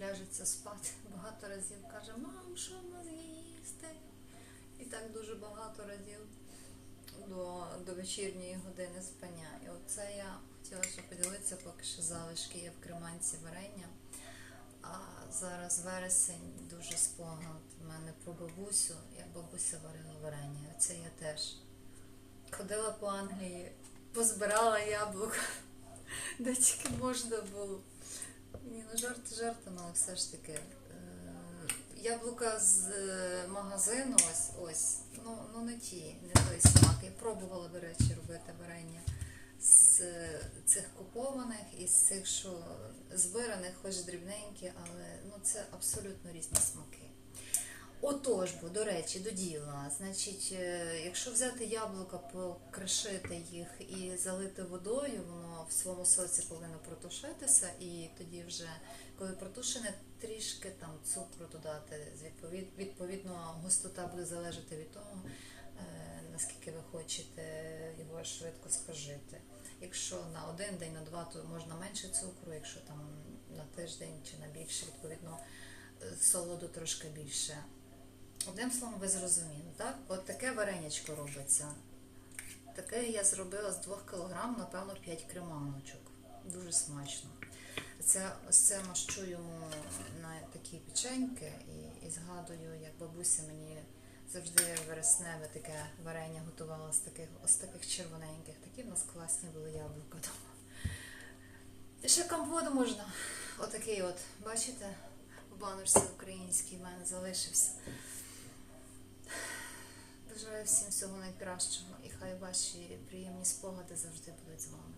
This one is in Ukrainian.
ляжеться спати, багато разів каже, мам, що в нас їсти? І так дуже багато разів до, до вечірньої години спання. І оце я хотіла ще поділитися, поки що залишки є в креманці варення. А зараз вересень дуже спогад в мене про бабусю, як бабуся варила варення. Оце я теж ходила по Англії, позбирала яблук, де тільки можна було. Ні, ну жарти жартами, але все ж таки. е, Яблука з е, магазину, ось ось, ну, ну не ті, не той смак. Я пробувала, до речі, робити варення з е, цих купованих і з цих, що збираних, хоч дрібненькі, але ну, це абсолютно різні смаки. Отож, бо, до речі, до діла. Значить, е, якщо взяти яблука, покришити їх і залити водою, воно в своєму соці повинно протушитися, і тоді вже, коли протушене, трішки там цукру додати. Відповідно, густота буде залежати від того, е, наскільки ви хочете його швидко спожити. Якщо на один день, на два, то можна менше цукру, якщо там на тиждень чи на більше, відповідно, е, солоду трошки більше. Одним словом, ви зрозуміли, так? От таке варенячко робиться. Таке я зробила з 2 кг, напевно, 5 креманочок. Дуже смачно. Це, ось це мащу йому на такі печеньки і, і згадую, як бабуся мені завжди вересневе таке варення готувала з таких, ось таких червоненьких. Такі в нас класні були яблука вдома. І ще компот можна. Отакий от, бачите, в баночці український в мене залишився. Бажаю всім всього найкращого і хай ваші приємні спогади завжди будуть з вами.